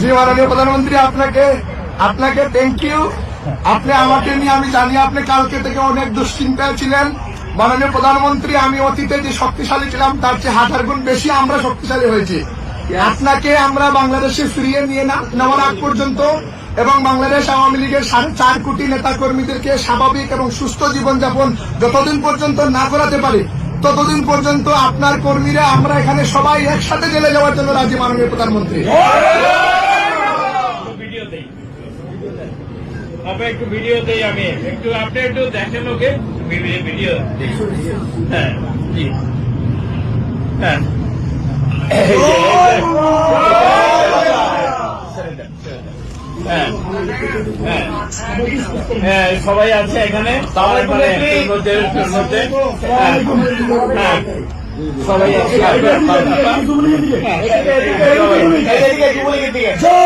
জি, মাননীয় প্রধানমন্ত্রী, আপনাকে আপনাকে থ্যাংক ইউ আপনি আমাকে নিয়ে, আমি জানি আপনি কালকে থেকে অনেক দুশ্চিন্তায় ছিলেন। মাননীয় প্রধানমন্ত্রী, আমি অতীতে যে শক্তিশালী ছিলাম, তার চেয়ে হাজার গুণ বেশি আমরা শক্তিশালী হয়েছি। আপনাকে আমরা বাংলাদেশে ফিরিয়ে নিয়ে নেওয়ার আগ পর্যন্ত এবং বাংলাদেশ আওয়ামী লীগের সাড়ে চার কোটি নেতা কর্মীদেরকে স্বাভাবিক এবং সুস্থ জীবনযাপন যতদিন পর্যন্ত না করাতে পারি ততদিন পর্যন্ত আপনার কর্মীরা আমরা এখানে সবাই একসাথে জেলে যাওয়ার জন্য রাজি মাননীয় প্রধানমন্ত্রী। ভিডিও দেই একটু ভিডিও দেই আমি। একটু আপনি একটু দেখেন ওকে। ভিডিও ভিডিও হ্যাঁ হ্যাঁ এই যে, এই যে। হ্যাঁ, হ্যাঁ। হ্যাঁ, সবাই আছে এখানে সবাই মানে মধ্যে মধ্যে হ্যাঁ, হ্যাঁ। সবাই আছে হ্যাঁ,